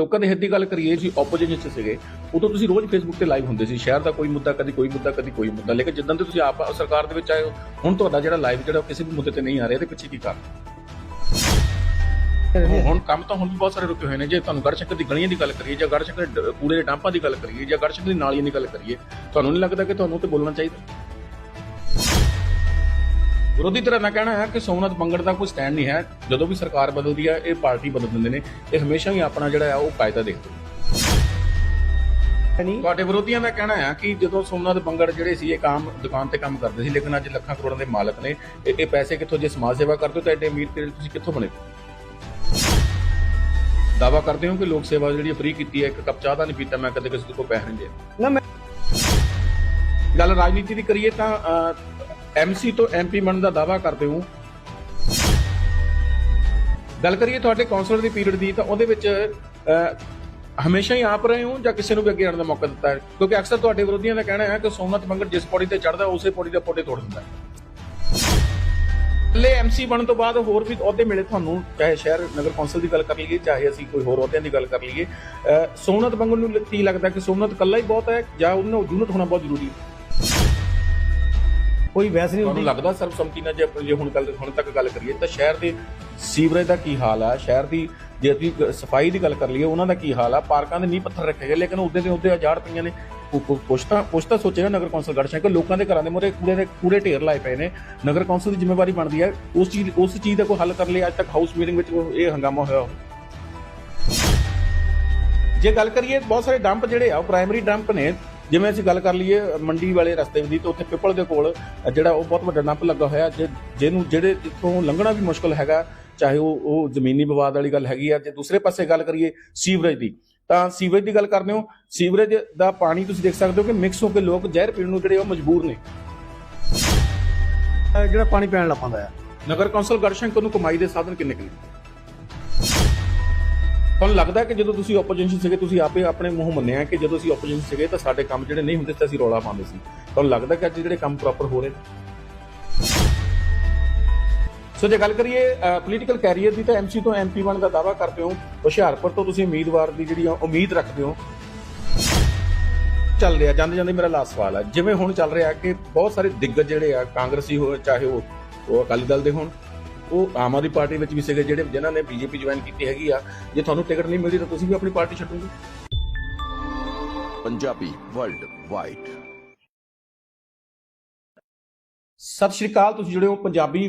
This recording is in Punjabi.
ਲੋਕਾਂ ਦੇ ਹਿੱਤ ਦੀ ਗੱਲ ਕਰੀਏ ਜੀ ਆਪੋਜੀਸ਼ਨ 'ਚ ਸੀਗੇ ਉਦੋਂ ਤੁਸੀਂ ਰੋਜ਼ ਫੇਸਬੁੱਕ ਤੇ ਲਾਈਵ ਹੁੰਦੇ ਸੀ ਸ਼ਹਿਰ ਦਾ ਕੋਈ ਮੁੱਦਾ ਕਦੀ ਕੋਈ ਮੁੱਦਾ ਕਦੀ ਕੋਈ ਮੁੱਦਾ ਲੇਕਿਨ ਜਿੱਦਾਂ ਦੇ ਤੁਸੀਂ ਆਪ ਸਰਕਾਰ ਦੇ ਵਿੱਚ ਆਏ ਹੋ ਹੁਣ ਤੁਹਾਡਾ ਜਿਹੜਾ ਲਾਈਵ ਜਿਹੜਾ ਕਿਸੇ ਵੀ ਮੁੱਦੇ ਤੇ ਨਹੀਂ ਆ ਰਿਹਾ ਇਹਦੇ ਪਿੱਛੇ ਕੀ ਕਾਰਨ? ਹੁਣ- ਕੰਮ ਤਾਂ ਹੁਣ ਵੀ ਬਹੁਤ ਸਾਰੇ ਰੁਕੇ ਹੋਏ ਨੇ ਜੇ ਤੁਹਾਨੂੰ ਗੜਸ਼ੰਕਰ ਦੀ ਗਲੀਆਂ ਦੀ ਗੱਲ ਕਰੀਏ ਜਾਂ ਗੜਸ਼ੰਕਰ ਕੂੜੇ ਦੇ ਡਾਂਪਾਂ ਦੀ ਗੱਲ ਕਰੀਏ ਜਾਂ ਗੜਸ਼ੰਕਰ ਦੀ ਨਾਲੀਆਂ ਦੀ ਗੱਲ ਕਰੀਏ ਤੁਹਾਨੂੰ ਨਹੀਂ ਲੱਗਦਾ ਕਿ ਤੁਹਾਨੂੰ ਤੇ ਬੋਲਣਾ ਚਾਹੀਦਾ? ਵਿਰੋਧੀ ਧਿਰ ਦਾ ਕਹਿਣਾ ਹੈ ਕਿ ਸੋਮਨਾਥ ਮੰਗੜ ਦਾ ਕੋਈ ਸਟੈਂਡ ਨਹੀਂ ਹੈ। ਜਦੋਂ ਵੀ ਸਰਕਾਰ ਬਦਲਦੀ ਹੈ ਇਹ ਪਾਰਟੀ ਬਦਲ ਦਿੰਦੇ ਨੇ। ਇਹ ਹਮੇਸ਼ਾ ਹੀ ਆਪਣਾ ਜਿਹੜਾ ਹੈ ਉਹ ਕਾਇਦਾ ਦੇਖਦੇ ਤੁਹਾਡੇ ਵਿਰੋਧੀਆਂ ਦਾ ਕਹਿਣਾ ਹੈ ਕਿ ਜਦੋਂ ਸੋਮਨਾਥ ਬੰਗੜ ਜਿਹੜੇ ਸੀ ਇਹ ਕੰਮ ਦੁਕਾਨ ਤੇ ਕੰਮ ਕਰਦੇ ਸੀ ਲੇਕਿਨ ਅੱਜ ਲੱਖਾਂ ਕਰੋੜਾਂ ਦੇ ਮਾਲਕ ਨੇ। ਇਹ ਇਹ ਪੈਸੇ ਕਿੱਥੋਂ ਜੇ ਸਮਾਜ ਸੇਵਾ ਕਰਦੇ ਹੋ ਤਾਂ ਐਡੇ ਅਮੀਰ ਤੇ ਤੁਸੀਂ ਕਿੱਥੋਂ ਬਣੇ? ਦਾਵਾ ਕਰਦੇ ਹੋ ਕਿ ਲੋਕ ਸੇਵਾ ਜਿਹੜੀ ਫ੍ਰੀ ਕੀਤੀ ਹੈ ਇੱਕ ਕੱਪ ਚਾਹ ਦਾ ਨਹੀਂ ਪੀਤਾ ਮੈਂ ਕਦੇ ਕਿਸੇ ਤੋਂ ਪੈਸੇ ਨਹੀਂ ਲਿਆ। ਨਾ ਮੈਂ ਗੱਲ ਰਾਜਨੀਤੀ ਦੀ ਕਰੀਏ ਤਾਂ ਐਮਸੀ ਤੋਂ ਐਮਪੀ ਬਣਨ ਦਾ ਦਾਵਾ ਕਰਦੇ ਹੋ। ਗੱਲ ਕਰੀਏ ਤੁਹਾਡੇ ਕਾਉਂਸਲਰ ਦੀ ਪੀਰੀਅਡ ਦੀ ਤਾਂ ਉਹਦੇ ਵਿੱਚ ਹਮੇਸ਼ਾ ਹੀ ਆਪ ਰਹੇ ਹੋ ਜਾਂ ਕਿਸੇ ਨੂੰ ਵੀ ਅੱਗੇ ਆਉਣ ਦਾ ਮੌਕਾ ਦਿੱਤਾ ਹੈ? ਕਿਉਂਕਿ ਅਕਸਰ ਤੁਹਾਡੇ ਵਿਰੋਧੀਆਂ ਦਾ ਕਹਿਣਾ ਹੈ ਕਿ ਸੋਮਨਾਥ ਮੰਗੜ ਜਿਸ ਪੌੜੀ ਤੇ ਚੜਦਾ ਉਸੇ ਪੌੜੀ ਦੇ ਪੌੜੇ ਤੋੜ ਦਿੰਦਾ ਹੈ। ਲੈ ਐਮਸੀ ਬਣਨ ਤੋਂ ਬਾਅਦ ਹੋਰ ਵੀ ਅਹੁਦੇ ਮਿਲੇ ਤੁਹਾਨੂੰ ਚਾਹੇ ਸ਼ਹਿਰ ਨਗਰ ਕੌਂਸਲ ਦੀ ਗੱਲ ਕਰ ਲਈਏ ਚਾਹੇ ਅਸੀਂ ਕੋਈ ਹੋਰ ਅਹੁਦਿਆਂ ਦੀ ਗੱਲ ਕਰ ਲਈਏ। ਅਹ, ਸੋਮਨਾਥ ਮੰਗੜ ਨੂੰ ਕੀ ਲੱਗਦਾ ਕਿ ਸੋਮਨਾਥ ਇਕੱਲਾ ਹੀ ਬਹੁਤ ਹੈ ਜਾਂ ਉਹਨਾਂ ਨੂੰ ਯੂਨਿਟ ਹੋਣਾ ਬਹੁਤ ਜ਼ਰੂਰੀ ਹੈ? ਕੋਈ ਵੈਸ ਨਹੀਂ ਤੁਹਾਨੂੰ ਹੁੰਦੀ। ਲੱਗਦਾ ਸਰਬਸੰਮਤੀ ਨਾਲ ਜੇ ਆਪਾਂ ਜੇ ਹੁਣ ਗੱਲ ਹੁਣ ਤੱਕ ਗੱਲ ਕਰੀਏ ਤਾਂ ਸ਼ਹਿਰ ਦੇ ਸੀਵਰੇਜ ਦਾ ਕੀ ਹਾਲ ਆ? ਸ਼ਹਿਰ ਦੀ ਜੇ ਅਸੀਂ ਗ- ਸਫ਼ਾਈ ਦੀ ਗੱਲ ਕਰ ਲਈਏ ਉਹਨਾਂ ਦਾ ਕੀ ਹਾਲ ਆ? ਪਾਰਕਾਂ ਦੇ ਨੀਂਹ ਪੱਥਰ ਰੱਖੇ ਗਏ ਲੇਕਿਨ ਉਹਦੇ ਤੇ ਉਹਦੇ ਹਜ਼ਾਰ ਪਈਆਂ ਨੇ। ਕੁ- ਕੁ- ਕੁਛ ਤਾਂ ਕੁਛ ਤਾਂ ਸੋਚੇਗਾ ਨਗਰ ਕੌਂਸਲ ਗੜਸ਼ੰਕਰ ਲੋਕਾਂ ਦੇ ਘਰਾਂ ਦੇ ਮੂਹਰੇ ਕੂੜੇ ਦੇ ਕੂੜੇ ਢੇਰ ਲਾਏ ਪਏ ਨੇ। ਨਗਰ ਕੌਂਸਲ ਦੀ ਜ਼ਿੰਮੇਵਾਰੀ ਬਣਦੀ ਹੈ ਉਸ ਚੀਜ਼ ਉਸ ਚੀਜ਼ ਦਾ ਕੋਈ ਹੱਲ ਕਰਨ ਲਈ ਅੱਜ ਤੱਕ ਹਾਊਸ ਮੀਟਿੰਗ ਵਿੱਚ ਉਹ- ਇਹ ਹੰਗਾਮਾ ਹੋਇਆ ਹੋਵੇ। ਜੇ ਗੱਲ ਕਰੀਏ ਬਹੁਤ ਸਾਰੇ ਡੰਪ ਜਿਹੜੇ ਆ ਉਹ ਪ੍ਰਾਇਮਰੀ ਡੰਪ ਨੇ। ਜਿਵੇਂ ਅਸੀਂ ਗੱਲ ਕਰ ਲਈਏ ਮੰਡੀ ਵਾਲੇ ਰਸਤੇ ਦੀ ਤਾਂ ਉੱਥੇ ਪਿੱਪਲ ਦੇ ਕੋਲ ਜਿਹੜਾ ਉਹ ਬਹੁਤ ਵੱਡਾ ਡੰਪ ਲੱਗਾ ਹੋਇਆ ਜੇ ਜਿਹਨੂੰ ਜਿਹੜੇ ਜਿੱਥੋਂ ਲੰਘਣਾ ਵੀ ਮੁਸ਼ਕਲ ਹੈਗਾ ਚਾਹੇ ਉਹ ਉਹ ਜ਼ਮੀਨੀ ਵਿਵਾਦ ਵਾਲੀ ਗੱਲ ਹੈਗੀ ਆ ਜੇ ਦੂਸਰੇ ਪਾਸੇ ਗੱਲ ਕਰੀਏ ਸੀਵਰੇਜ ਦੀ ਤਾਂ ਸੀਵਰੇਜ ਦੀ ਗੱਲ ਕਰਦੇ ਹੋ ਸੀਵਰੇਜ ਦਾ ਪਾਣੀ ਤੁਸੀਂ ਦੇਖ ਸਕਦੇ ਹੋ ਕਿ ਮਿਕਸ ਹੋ ਕੇ ਲੋਕ ਜ਼ਹਿਰ ਪੀਣ ਨੂੰ ਜਿਹੜੇ ਉਹ ਮਜਬੂਰ ਨੇ। ਜਿਹੜਾ ਪਾਣੀ ਪੈਣ ਲੱਗ ਪੈਂਦਾ ਆ ਨਗਰ ਕੌਂਸਲ ਗੜਸ਼ੰਕਰ ਨੂੰ ਕਮਾਈ ਦੇ ਸਾਧਨ ਕਿੰਨੇ ਕਿੰਨੇ ਤੁਹਾਨੂੰ ਲੱਗਦਾ ਕਿ ਜਦੋਂ ਤੁਸੀਂ ਆਪੋਜੀਸ਼ਨ ਸੀਗੇ, ਤੁਸੀਂ ਆਪੇ ਆਪਣੇ ਮੂੰਹ ਮੰਨਿਆ ਕਿ ਜਦੋਂ ਅਸੀਂ ਆਪੋਜੀਸ਼ਨ ਸੀਗੇ ਤਾਂ ਸਾਡੇ ਕੰਮ ਜਿਹੜੇ ਨਹੀਂ ਹੁੰਦੇ ਸੀ ਅਸੀਂ ਰੌਲਾ ਪਾਉਂਦੇ ਸੀ। ਤੁਹਾਨੂੰ ਲੱਗਦਾ ਕਿ ਅੱਜ ਜਿਹੜੇ ਕੰਮ ਪ੍ਰੋਪਰ ਹੋ ਰਹੇ ਸੋ ਜੇ ਗੱਲ ਕਰੀਏ ਪੋਲੀਟੀਕਲ ਕੈਰੀਅਰ ਦੀ ਤਾਂ ਐਮਸੀ ਤੋਂ ਐਮਪੀ ਬਣਨ ਦਾ ਦਾਵਾ ਕਰਦੇ ਹੋ। ਹੁਸ਼ਿਆਰਪੁਰ ਤੋਂ ਤੁਸੀਂ ਉਮੀਦਵਾਰ ਦੀ ਜਿਹੜੀ ਆ, ਉਮੀਦ ਰੱਖਦੇ ਹੋ। ਚੱਲ ਰਿਹਾ, ਜਾਂਦੇ ਜਾਂਦੇ ਮੇਰਾ ਲਾਸਟ ਸਵਾਲ ਹੈ ਜਿਵੇਂ ਹੁਣ ਚੱਲ ਰਿਹਾ ਕਿ ਬਹੁਤ ਸਾਰੇ ਦਿੱਗਜ ਜਿਹੜੇ ਆ, ਕਾਂਗਰਸੀ ਹੋ ਚਾਹੇ ਉਹ ਅਕਾਲੀ ਦਲ ਦੇ ਹੋਣ ਉਹ ਆਮ ਆਦਮੀ ਪਾਰਟੀ ਵਿੱਚ ਵੀ ਸੀਗੇ ਜਿਹੜੇ ਜਿਨ੍ਹਾਂ ਨੇ ਬੀਜੇਪੀ ਜੁਆਇਨ ਕੀਤੀ ਹੈਗੀ ਆ। ਜੇ ਤੁਹਾਨੂੰ ਟਿਕਟ ਨਹੀਂ ਮਿਲਦੀ ਤਾਂ ਤੁਸੀਂ ਵੀ ਆਪਣੀ ਪਾਰਟੀ ਛੱਡੋਗੇ। ਪੰਜਾਬੀ ਵਰਲਡ ਵਾਈਡ ਸਤਿ ਸ਼੍ਰੀ ਅਕਾਲ ਤੁਸੀਂ ਜਿਹੜੇ ਹੋ ਪੰਜਾਬੀ